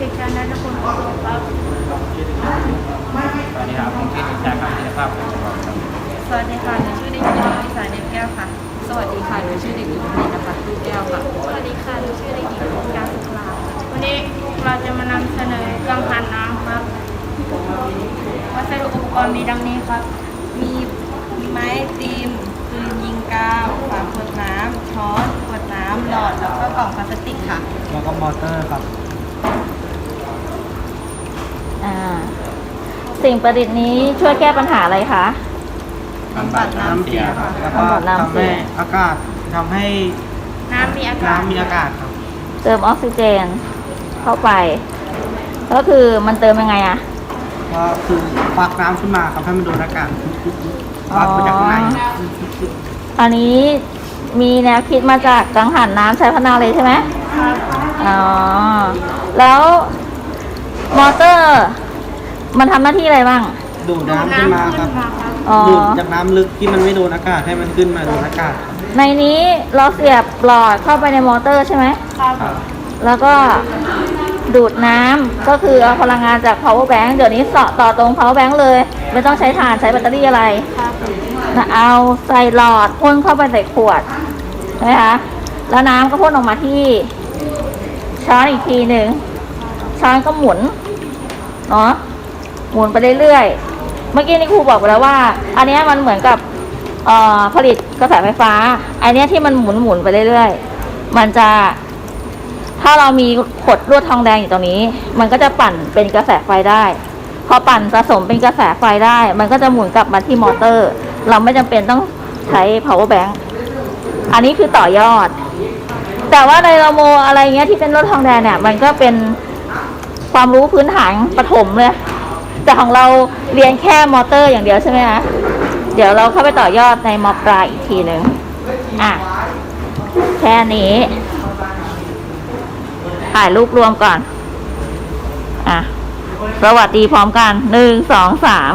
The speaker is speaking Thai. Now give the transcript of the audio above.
นพลครับสวัสดีครับผมชื่อเด็กชายครับธีรภาพผมครับสวัสดีค่ะหนูชื่อเด็กหญิงพิสายเนมแก้วค่ะ สวัสดีค่ะหนูชื่อเด็กหญิงพีนภัทรตู้แก้วค่ะ สวัสดีค่ะหนูชื่อเด็กหญิงการสุขลาวันนี้เราจะมานำเสนอเครื่องพันน้ำครับวัสดุอุปกรณ์มีดังนี้ครับ มีไม้ตีมปืนยิงกาวฝาขวดน้ำช้อนขวดน้ำหลอดแล้วก็กล่องพลาสติกค่ะ แล้วก็มอเตอร์ครับ อ่า สิ่งประดิษฐ์นี้ช่วยแก้ปัญหาอะไรคะ บำบัดน้ำเสียค่ะแล้วก็บำบัดน้ำเสีทำให้ย อากาศทำให้น้ำมีอากาศน้ำมีอากาศครับเติมออกซิเจนเข้าไป ก็คือมันเติมยังไงอะ ก็คือฟักน้ำขึ้นมาครับให้มันโดนอากาศฟักมาจากข้างในอันนี้มีแนวคิดมาจากกังหันน้ำใช้พนาเลยใช่ไหมอ๋อ แล้วมอเตอร์ มันทำหน้าที่อะไรบ้าง ดูดน้ำขึ้นมาครับอ๋อ ดูดจากน้ำลึกที่มันไม่โดนอากาศให้มันขึ้นมาโดนอากาศครับในนี้เราเสียบหลอดเข้าไปในมอเตอร์ใช่ไหมครับครับแล้วก็ดูดน้ำก็คือเอาพลังงานจาก power bank เดี๋ยวนี้เสาะต่อตรง power bank เลย ไม่ต้องใช้ถ่านใช้แบตเตอรี่อะไรครับนะเอาใส่หลอดพ่นเข้าไปใส่ขวดนะคะแล้วน้ำก็พ่นออกมาที่ ช้อนอีกทีหนึ่งช้อนก็หมุนเนาะ หมุนไปเรื่อยๆ เมื่อกี้นี่ครูบอกไปแล้วว่า อันนี้มันเหมือนกับผลิตกระแสไฟฟ้า อันนี้ที่มันหมุนหมุนๆไปเรื่อยๆ มันจะ ถ้าเรามีขดลวดทองแดงอยู่ตรงนี้ มันก็จะปั่นเป็นกระแสไฟได้ พอปั่นสะสมเป็นกระแสไฟได้ มันก็จะหมุนกลับมาที่มอเตอร์ เราไม่จำเป็นต้องใช้ power bank อันนี้คือต่อยอด แต่ว่าในาโมอะไรเงี้ยที่เป็นรถทองแดงเนี่ย มันก็เป็นความรู้พื้นฐานปฐมเลย แต่ของเราเรียนแค่มอเตอร์อย่างเดียวใช่ไหมคะเดี๋ยวเราเข้าไปต่อยอดในมอปลายอีกทีหนึ่งอะแค่นี้ถ่ายรูปรวมก่อน อะสวัสดีพร้อมกันหนึ่งสองสาม